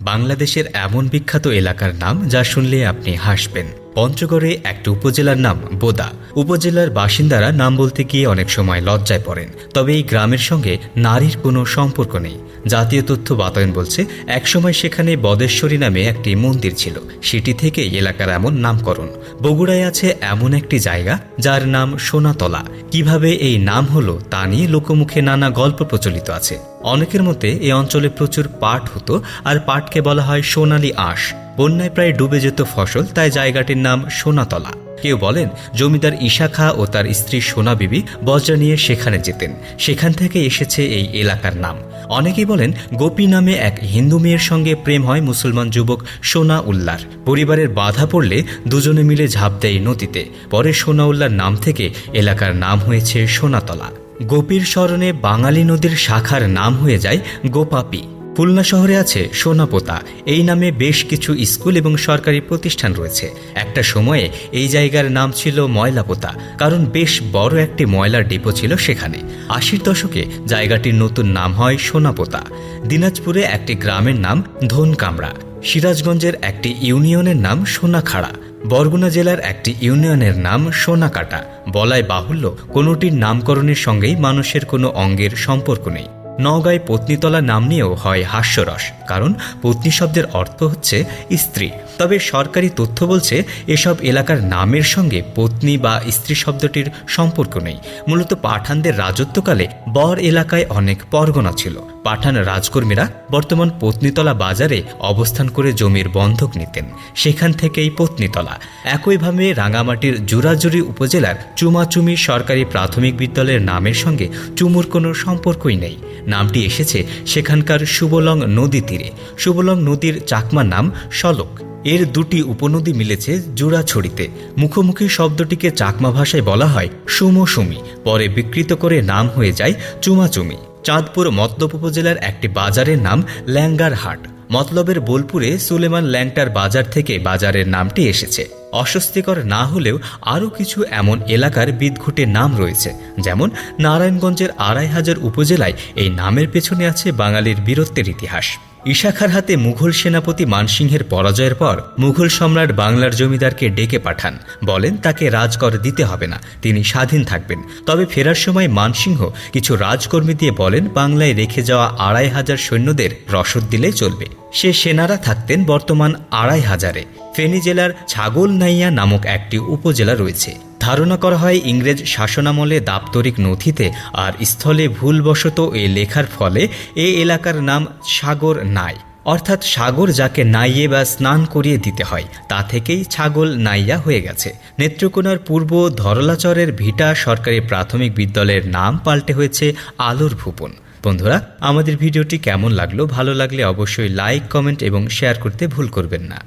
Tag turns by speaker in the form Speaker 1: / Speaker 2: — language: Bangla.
Speaker 1: বাংলাদেশের এমন বিখ্যাত এলাকার নাম যা শুনলে আপনি হাসবেন। পঞ্চগড়ে একটা উপজেলার নাম বোদা। উপজেলার বাসিন্দারা নাম বলতে গিয়ে অনেক সময় লজ্জায় পড়েন। তবে এই গ্রামের সঙ্গে নারীর কোনো সম্পর্ক নেই। জাতীয় তথ্য বাতায়ন বলছে, একসময় সেখানে বদেশ্বরী নামে একটি মন্দির ছিল। সেটি থেকে এলাকার এমন নামকরণ। বগুড়ায় আছে এমন একটি জায়গা, যার নাম সোনাতলা। কীভাবে এই নাম হলো তা নিয়ে লোকমুখে নানা গল্প প্রচলিত আছে। অনেকের মতে এই অঞ্চলে প্রচুর পাট হতো, আর পাটকে বলা হয় সোনালি আঁশ। বন্যায় প্রায় ডুবে যেত ফসল, তাই জায়গাটির নাম সোনাতলা। কেউ বলেন, জমিদার ঈশা খা ও তার স্ত্রী সোনা বিবি বজ্রা নিয়ে সেখানে যেতেন। সেখান থেকে এসেছে এই এলাকার নাম। অনেকেই বলেন, গোপী নামে এক হিন্দু মেয়ের সঙ্গে প্রেম হয় মুসলমান যুবক সোনা উল্লার। পরিবারের বাধা পড়লে দুজনে মিলে ঝাঁপ দেয় নদীতে। পরে সোনা উল্লার নাম থেকে এলাকার নাম হয়েছে সোনাতলা। গোপীর স্মরণে বাঙালি নদীর শাখার নাম হয়ে যায় গোপাপি। খুলনা শহরে আছে সোনাপোতা। এই নামে বেশ কিছু স্কুল এবং সরকারি প্রতিষ্ঠান রয়েছে। একটা সময়ে এই জায়গার নাম ছিল ময়লাপোতা, কারণ বেশ বড় একটি ময়লার ডিপো ছিল সেখানে। আশির দশকে জায়গাটির নতুন নাম হয় সোনাপোতা। দিনাজপুরে একটি গ্রামের নাম ধনকামড়া সিরাজগঞ্জের একটি ইউনিয়নের নাম সোনাখাড়া। বরগুনা জেলার একটি ইউনিয়নের নাম সোনাকাটা। বলায় বাহুল্য কোনোটির নামকরণের সঙ্গেই মানুষের কোনো অঙ্গের সম্পর্ক নেই। নওগাঁয় পত্নীতলা নাম নিয়েও হয় হাস্যরস, কারণ পত্নী শব্দের অর্থ হচ্ছে স্ত্রী। তবে সরকারি তথ্য বলছে, এসব এলাকার নামের সঙ্গে পত্নী বা স্ত্রী শব্দটির সম্পর্ক নেই। মূলত পাঠানদের রাজত্বকালে বর এলাকায় অনেক পরগনা ছিল। পাঠান রাজকর্মীরা বর্তমান পত্নীতলা বাজারে অবস্থান করে জমির বন্ধক নিতেন। সেখান থেকেই পত্নীতলা। একইভাবে রাঙামাটির জুরাজুরি উপজেলার চুমাচুমি সরকারি প্রাথমিক বিদ্যালয়ের নামের সঙ্গে চুমুর কোনো সম্পর্কই নেই। নামটি এসেছে সেখানকার সুবলং নদী তীরে। সুবলং নদীর চাকমা নাম শলক এর দুটি উপনদী মিলেছে জুড়াছড়িতে মুখোমুখি শব্দটিকে চাকমা ভাষায় বলা হয় সুমসুমি। পরে বিকৃত করে নাম হয়ে যায় চুমাচুমি। চাঁদপুর মতলব উপজেলার একটি বাজারের নাম ল্যাঙ্গার হাট মতলবের বোলপুরে সুলেমান ল্যাংটার বাজার থেকে বাজারের নামটি এসেছে। অস্বস্তিকর না হলেও আরও কিছু এমন এলাকার বিদঘুটে নাম রয়েছে, যেমন নারায়ণগঞ্জের আড়াই হাজার উপজেলায় এই নামের পেছনে আছে বাঙালির বীরত্বের ইতিহাস। ইশাখার হাতে মুঘল সেনাপতি মানসিংহের পরাজয়ের পর মুঘল সম্রাট বাংলার জমিদারকে ডেকে পাঠান। বলেন, তাকে রাজকর দিতে হবে না, তিনি স্বাধীন থাকবেন। তবে ফেরার সময় মানসিংহ কিছু রাজকর্মী দিয়ে বলেন, বাংলায় রেখে যাওয়া আড়াই হাজার সৈন্যদের রসদ দিলে চলবে। সে সেনারা থাকতেন বর্তমান আড়াই হাজারে। ফেনী জেলার ছাগলনাইয়া নামক একটি উপজেলা রয়েছে। ধারণা করা হয় ইংরেজ শাসনামলে দাপ্তরিক নথিতে আর স্থলে ভুলবশত এ লেখার ফলে এ এলাকার নাম সাগর নাই। অর্থাৎ সাগর যাকে নাইয়ে বা স্নান করিয়ে দিতে হয়, তা থেকেই ছাগল নাইয়া হয়ে গেছে। নেত্রকোনার পূর্ব ধরলাচরের ভিটা সরকারি প্রাথমিক বিদ্যালয়ের নাম পাল্টে হয়েছে আলোর ভুবন বন্ধুরা, আমাদের ভিডিওটি কেমন লাগল? ভালো লাগলে অবশ্যই লাইক কমেন্ট এবং শেয়ার করতে ভুল করবেন না।